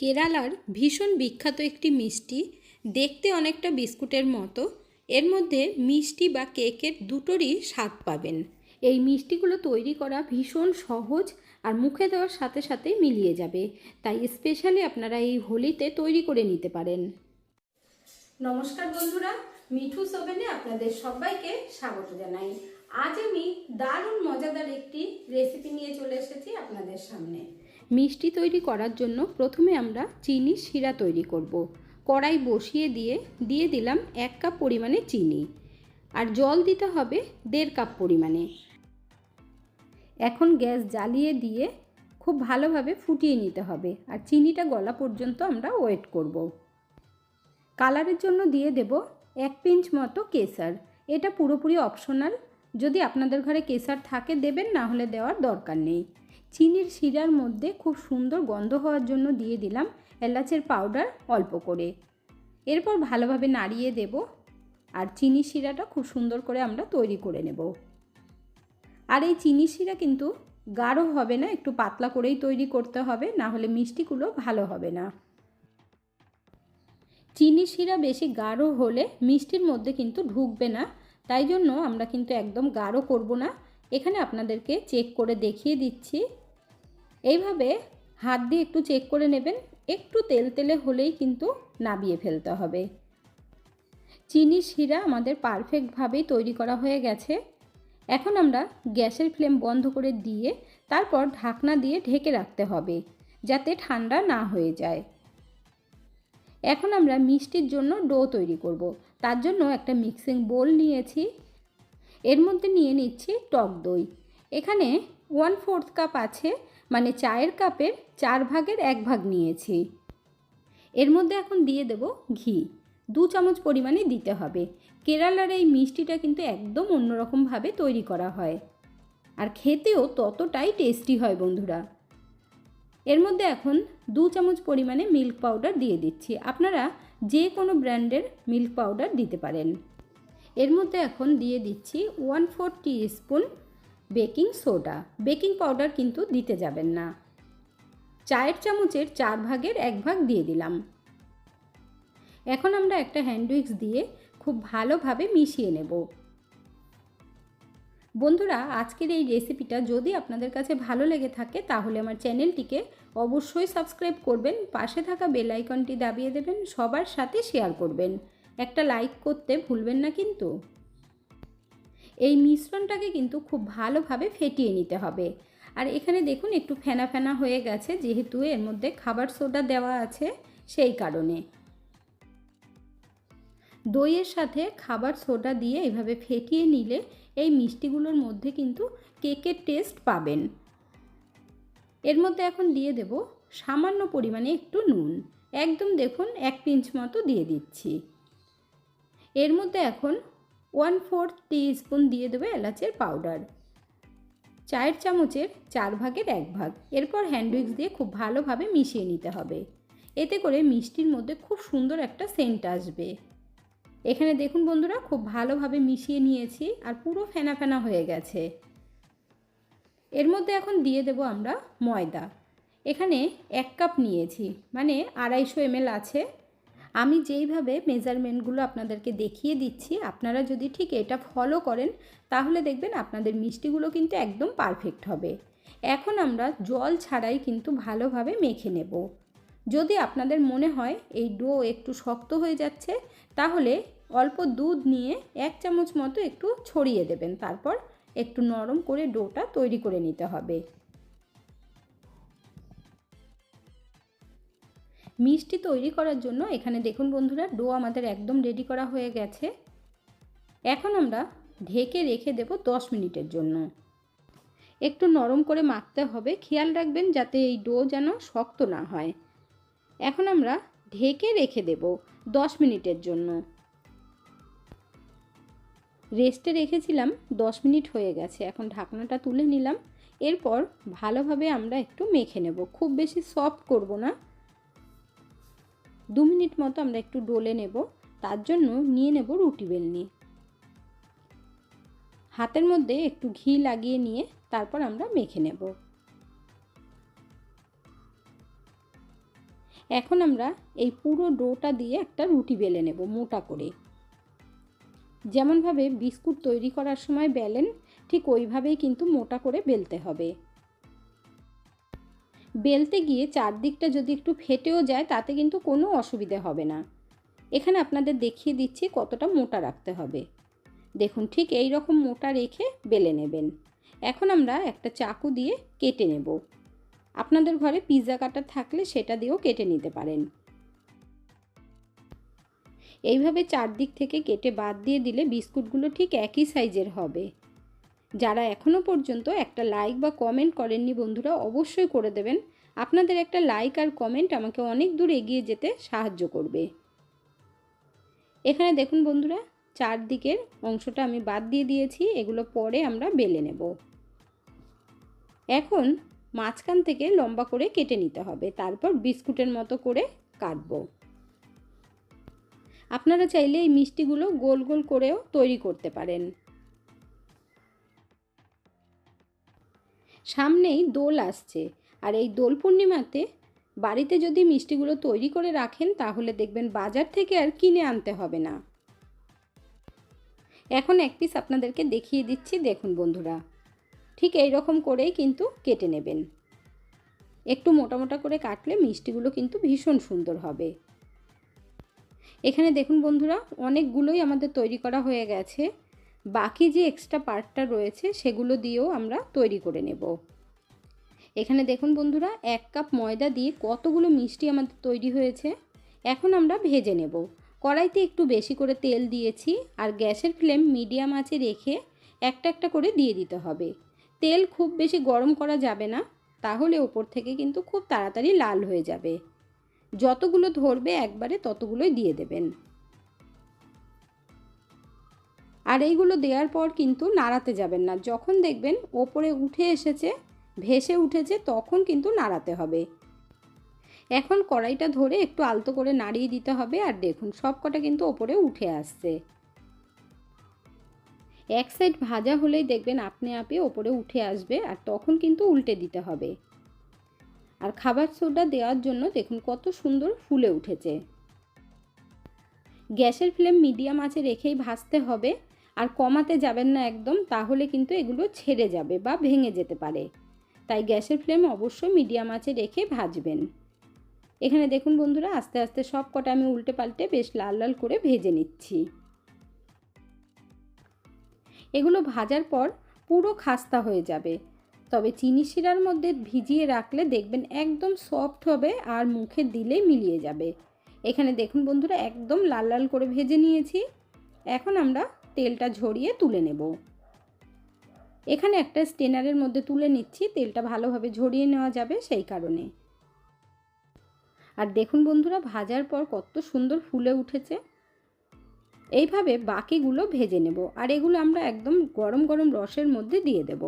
কেরালার ভীষণ বিখ্যাত একটি মিষ্টি, দেখতে অনেকটা বিস্কুটের মতো। এর মধ্যে মিষ্টি বা কেকের দুটোরই স্বাদ পাবেন। এই মিষ্টিগুলো তৈরি করা ভীষণ সহজ আর মুখে দেওয়ার সাথে সাথে মিলিয়ে যাবে। তাই স্পেশালি আপনারা এই হোলিতে তৈরি করে নিতে পারেন। নমস্কার বন্ধুরা, মিঠু সোভেনে আপনাদের সবাইকে স্বাগত জানাই। আজ আমি দারুণ মজাদার একটি রেসিপি নিয়ে চলে এসেছি আপনাদের সামনে। মিষ্টি তৈরি করার জন্য প্রথমে আমরা চিনি শিরা তৈরি করব। কড়াই বসিয়ে দিয়ে দিয়ে দিলাম এক কাপ পরিমাণে চিনি। আর জল দিতে হবে দেড় কাপ পরিমাণে। এখন গ্যাস জ্বালিয়ে দিয়ে খুব ভালোভাবে ফুটিয়ে নিতে হবে। আর চিনিটা গলা পর্যন্ত আমরা ওয়েট করব। কালারের জন্য দিয়ে দেব এক পিঞ্চ মতো কেসার। এটা পুরোপুরি অপশনাল। যদি আপনাদের ঘরে কেসার থাকে দেবেন, না হলে দেওয়ার দরকার নেই। চিনির শিরার মধ্যে খুব সুন্দর গন্ধ হওয়ার জন্য দিয়ে দিলাম এলাচের পাউডার অল্প করে। এরপর ভালোভাবে নাড়িয়ে দেব আর চিনি শিরাটা খুব সুন্দর করে আমরা তৈরি করে নেব। আর এই চিনি শিরা কিন্তু গাঢ় হবে না, একটু পাতলা করেই তৈরি করতে হবে, না হলে মিষ্টিগুলো ভালো হবে না। চিনি শিরা বেশি গাঢ় হলে মিষ্টির মধ্যে কিন্তু ঢুকবে না, তাই জন্য আমরা কিন্তু একদম গাঢ় করব না। এখানে আপনাদেরকে চেক করে দেখিয়ে দিচ্ছি। এইভাবে হাত দিয়ে একটু চেক করে নেবেন। একটু তেল তেলে হলেই কিন্তু নাবিয়ে ফেলতে হবে। চিনি, শিরা আমাদের পারফেক্টভাবেই তৈরি করা হয়ে গেছে। এখন আমরা গ্যাসের ফ্লেম বন্ধ করে দিয়ে তারপর ঢাকনা দিয়ে ঢেকে রাখতে হবে, যাতে ঠান্ডা না হয়ে যায়। এখন আমরা মিষ্টির জন্য ডো তৈরি করব। তার জন্য একটা মিক্সিং বোল নিয়েছি। এর মধ্যে নিয়ে নিচ্ছি টক দই। এখানে ওয়ান ফোর্থ কাপ আছে। মানে চায়ের কাপের চার ভাগের এক ভাগ নিয়েছি। এর মধ্যে এখন দিয়ে দেব ঘি। দু চামচ পরিমাণে দিতে হবে। কেরালার এই মিষ্টিটা কিন্তু একদম অন্যরকমভাবে তৈরি করা হয়। আর খেতেও ততটাই টেস্টি হয় বন্ধুরা। এর মধ্যে এখন দু চামচ পরিমাণে মিল্ক পাউডার দিয়ে দিচ্ছি। আপনারা যে কোনো ব্র্যান্ডের মিল্ক পাউডার দিতে পারেন। এর মধ্যে এখন দিয়ে দিচ্ছি one four teaspoon baking soda. Baking powder কিন্তু দিতে যাবেন না। চায়ের চামচের চার ভাগের এক ভাগ দিয়ে দিলাম। এখন আমরা একটা হ্যান্ডউইক্স দিয়ে খুব ভালোভাবে মিশিয়ে নেব। বন্ধুরা, আজকের এই রেসিপিটা যদি আপনাদের কাছে ভালো লেগে থাকে, তাহলে আমার চ্যানেলটিকে অবশ্যই সাবস্ক্রাইব করবেন, পাশে থাকা বেল আইকনটি দাবিয়ে দেবেন, সবার সাথে শেয়ার করবেন। একটা লাইক করতে ভুলবেন না কিন্তু। এই মিশ্রণটাকে কিন্তু খুব ভালোভাবে ফেটিয়ে নিতে হবে। আর এখানে দেখুন একটু ফেনা ফেনা হয়ে গেছে, যেহেতু এর মধ্যে খাবার সোডা দেওয়া আছে সেই কারণে। দইয়ের সাথে খাবার সোডা দিয়ে এভাবে ফেটিয়ে নিলে এই মিষ্টিগুলোর মধ্যে কিন্তু কেকের টেস্ট পাবেন। এর মধ্যে এখন দিয়ে দেব সামান্য পরিমাণে একটু নুন। একদম দেখুন এক পিঞ্চ মতো দিয়ে দিচ্ছি। এর মধ্যে এখন ওয়ান ফোর্থ স্পুন দিয়ে দেবে এলাচের পাউডার। চায়ের চামচের চার ভাগের এক ভাগ। এরপর হ্যান্ডউইক্স দিয়ে খুব ভালোভাবে মিশিয়ে নিতে হবে। এতে করে মিষ্টির মধ্যে খুব সুন্দর একটা সেন্ট আসবে। এখানে দেখুন বন্ধুরা, খুব ভালোভাবে মিশিয়ে নিয়েছি আর পুরো ফেনা ফেনা হয়ে গেছে। এর মধ্যে এখন দিয়ে দেব আমরা ময়দা। এখানে এক কাপ নিয়েছি মানে আড়াইশো এমএল আছে। আমি যেইভাবে মেজারমেন্টগুলো আপনাদেরকে দেখিয়ে দিচ্ছি, আপনারা যদি ঠিক এটা ফলো করেন, তাহলে দেখবেন আপনাদের মিষ্টিগুলো কিন্তু একদম পারফেক্ট হবে। এখন আমরা জল ছাড়াই কিন্তু ভালোভাবে মেখে নেব। যদি আপনাদের মনে হয় এই ডো একটু শক্ত হয়ে যাচ্ছে, তাহলে অল্প দুধ নিয়ে এক চামচ মতো একটু ছড়িয়ে দেবেন। তারপর একটু নরম করে ডোটা তৈরি করে নিতে হবে। মিষ্টি তৈরি করার জন্য এখানে দেখুন বন্ধুরা, ডো আমাদের একদম রেডি করা হয়ে গেছে। এখন আমরা ঢেকে রেখে দেব দশ মিনিটের জন্য। একটু নরম করে মাখতে হবে। খেয়াল রাখবেন যাতে এই ডো যেন শক্ত না হয়। এখন আমরা ঢেকে রেখে দেব দশ মিনিটের জন্য। রেস্টে রেখেছিলাম, দশ মিনিট হয়ে গেছে। এখন ঢাকনাটা তুলে নিলাম। এরপর ভালোভাবে আমরা একটু মেখে নেব। খুব বেশি সফট করব না। দু মিনিট মতো আমরা একটু ডলে নেব, তার জন্য নিয়ে নেব রুটি বেলনি। হাতের মধ্যে একটু ঘি লাগিয়ে নিয়ে তারপর আমরা মেখে নেব। এখন আমরা এই পুরো ডোটা দিয়ে একটা রুটি বেলে নেব মোটা করে। যেমনভাবে বিস্কুট তৈরি করার সময় বেলেন, ঠিক ওইভাবেই কিন্তু মোটা করে বেলতে হবে। বেলতে গিয়ে চারদিকটা যদি একটু ফেটেও যায়, তাতে কিন্তু কোনো অসুবিধে হবে না। এখানে আপনাদের দেখিয়ে দিচ্ছি কতটা মোটা রাখতে হবে। দেখুন, ঠিক এই রকম মোটা রেখে বেলে নেবেন। এখন আমরা একটা চাকু দিয়ে কেটে নেব। আপনাদের ঘরে পিৎজা কাটার থাকলে সেটা দিয়েও কেটে নিতে পারেন। এইভাবে চারদিক থেকে কেটে বাদ দিয়ে দিলে বিস্কুটগুলো ঠিক একই সাইজের হবে। যারা এখনও পর্যন্ত একটা লাইক বা কমেন্ট করেননি বন্ধুরা অবশ্যই করে দেবেন। আপনাদের একটা লাইক আর কমেন্ট আমাকে অনেক দূর এগিয়ে যেতে সাহায্য করবে। এখানে দেখুন বন্ধুরা, চারদিকের অংশটা আমি বাদ দিয়ে দিয়েছি, এগুলো পরে আমরা বেলে নেব। এখন মাঝখান থেকে লম্বা করে কেটে নিতে হবে, তারপর বিস্কুটের মতো করে কাটবো। আপনারা চাইলে এই মিষ্টিগুলো গোল গোল করেও তৈরি করতে পারেন। সামনেই দোল আসছে। আর এই দোল পূর্ণিমাতে বাড়িতে যদি মিষ্টিগুলো তৈরি করে রাখেন, তাহলে দেখবেন বাজার থেকে আর কিনে আনতে হবে না। এখন এক পিস আপনাদেরকে দেখিয়ে দিচ্ছি, দেখুন বন্ধুরা। ঠিক এই রকম করেই কিন্তু কেটে নেবেন। একটু মোটা মোটা করে কাটলে মিষ্টিগুলো কিন্তু ভীষণ সুন্দর হবে। এখানে দেখুন বন্ধুরা, অনেকগুলোই আমাদের তৈরি করা হয়ে গেছে। বাকি যে এক্সট্রা পার্টটা রয়েছে, সেগুলো দিয়েও আমরা তৈরি করে নেব। এখানে দেখুন বন্ধুরা, এক কাপ ময়দা দিয়ে কতগুলো মিষ্টি আমাদের তৈরি হয়েছে। এখন আমরা ভেজে নেব। কড়াইতে একটু বেশি করে তেল দিয়েছি আর গ্যাসের ফ্লেম মিডিয়াম আঁচে রেখে একটা একটা করে দিয়ে দিতে হবে। তেল খুব বেশি গরম করা যাবে না, তাহলে ওপর থেকে কিন্তু খুব তাড়াতাড়ি লাল হয়ে যাবে। যতগুলো ধরবে একবারে ততগুলোই দিয়ে দেবেন। আর এইগুলো দেওয়ার পর কিন্তু নাড়াতে যাবেন না। যখন দেখবেন ওপরে উঠে এসেছে, ভেসে উঠেছে, তখন কিন্তু নাড়াতে হবে। এখন কড়াইটা ধরে একটু আলতো করে নাড়িয়ে দিতে হবে আর দেখুন সব কটা কিন্তু ওপরে উঠে আসছে। এক সাইড ভাজা হলেই দেখবেন আপনি আপনি ওপরে উঠে আসবে আর তখন কিন্তু উল্টে দিতে হবে। আর খাবার সোডা দেওয়ার জন্য দেখুন কত সুন্দর ফুলে উঠেছে। গ্যাসের ফ্লেম মিডিয়াম আছে রেখেই ভাজতে হবে। আর কমাতে যাবেন না একদম, তাহলে কিন্তু এগুলো ছেড়ে যাবে বা ভেঙে যেতে পারে। তাই গ্যাসের ফ্লেম অবশ্যই মিডিয়াম আছে রেখে ভাজবেন। এখানে দেখুন বন্ধুরা, আস্তে আস্তে সব কটা আমি উল্টে পাল্টে বেশ লাল লাল করে ভেজে নিচ্ছি। এগুলো ভাজার পর পুরো খাস্তা হয়ে যাবে। তবে চিনি শিরার মধ্যে ভিজিয়ে রাখলে দেখবেন একদম সফট হবে আর মুখে দিলেই মিলিয়ে যাবে। এখানে দেখুন বন্ধুরা, একদম লাল লাল করে ভেজে নিয়েছি। এখন আমরা তেলটা ঝরিয়ে তুলে নেব। এখানে একটা স্টেনারের মধ্যে তুলে নিচ্ছি, তেলটা ভালোভাবে ঝরিয়ে নেওয়া যাবে সেই কারণে। আর দেখুন বন্ধুরা, ভাজার পর কত সুন্দর ফুলে উঠেছে। এইভাবে বাকিগুলো ভেজে নেব, আর এগুলো আমরা একদম গরম গরম রসের মধ্যে দিয়ে দেব।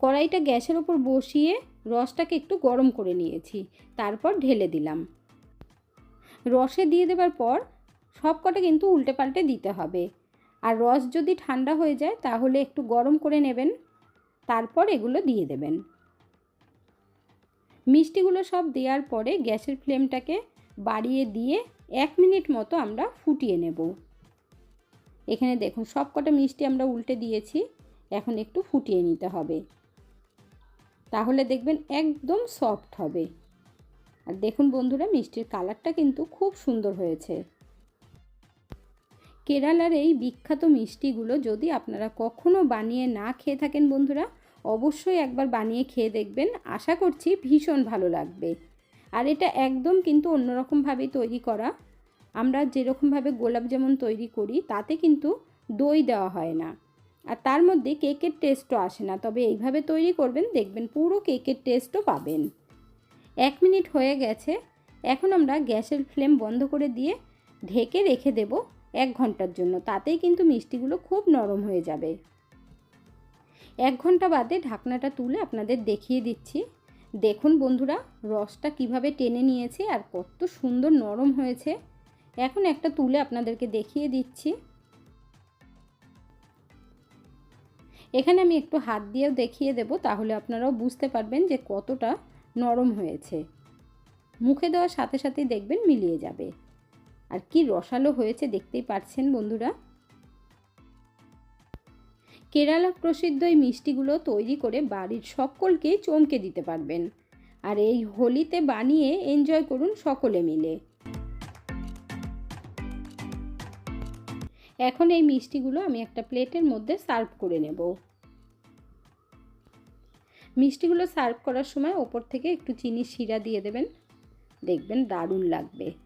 কড়াইটা গ্যাসের ওপর বসিয়ে রসটাকে একটু গরম করে নিয়েছি, তারপর ঢেলে দিলাম। রসে দিয়ে দেবার পর সব কটা কিন্তু উল্টে পাল্টে দিতে হবে। আর রস যদি ঠান্ডা হয়ে যায়, তাহলে একটু গরম করে নেবেন, তারপর এগুলো দিয়ে দেবেন। মিষ্টিগুলো সব দেওয়ার পরে গ্যাসের ফ্লেমটাকে বাড়িয়ে দিয়ে এক মিনিট মতো আমরা ফুটিয়ে নেব। এখানে দেখুন সব কটা মিষ্টি আমরা উল্টে দিয়েছি, এখন একটু ফুটিয়ে নিতে হবে। তাহলে দেখবেন একদম সফট হবে। আর দেখুন বন্ধুরা, মিষ্টির কালারটা কিন্তু খুব সুন্দর হয়েছে। কেরালার এই বিখ্যাত মিষ্টিগুলো যদি আপনারা কখনও বানিয়ে না খেয়ে থাকেন বন্ধুরা, অবশ্যই একবার বানিয়ে খেয়ে দেখবেন। আশা করছি ভীষণ ভালো লাগবে। আর এটা একদম কিন্তু অন্যরকমভাবেই তৈরি করা। আমরা যেরকমভাবে গোলাপ যেমন তৈরি করি, তাতে কিন্তু দই দেওয়া হয় না। আর তার মধ্যে কেকের টেস্টও আসে না। তবে এইভাবে তৈরি করবেন, দেখবেন পুরো কেকের টেস্টও পাবেন। এক মিনিট হয়ে গেছে। এখন আমরা গ্যাসের ফ্লেম বন্ধ করে দিয়ে ঢেকে রেখে দেব। এক ঘণ্টার জন্য, তাতেই কিন্তু মিষ্টিগুলো খুব নরম হয়ে যাবে। এক ঘণ্টা বাদে ঢাকনাটা তুলে আপনাদের দেখিয়ে দিচ্ছি। দেখুন বন্ধুরা, রসটা কীভাবে টেনে নিয়েছে আর কত সুন্দর নরম হয়েছে। এখন একটা তুলে আপনাদেরকে দেখিয়ে দিচ্ছি। এখানে আমি একটু হাত দিয়েও দেখিয়ে দেব, তাহলে আপনারাও বুঝতে পারবেন যে কতটা নরম হয়েছে। মুখে দেওয়ার সাথে সাথেই দেখবেন মিলিয়ে যাবে। আর কি রসালো হয়েছে দেখতেই পাচ্ছেন বন্ধুরা। কেরালা প্রসিদ্ধ এই মিষ্টিগুলো তৈরি করে বাড়ির সকলকেই চমকে দিতে পারবেন। আর এই হোলিতে বানিয়ে এনজয় করুন সকলে মিলে। এখন এই মিষ্টিগুলো আমি একটা প্লেটের মধ্যে সার্ভ করে নেব। মিষ্টিগুলো সার্ভ করার সময় ওপর থেকে একটু চিনি শিরা দিয়ে দেবেন। দেখবেন দারুণ লাগবে।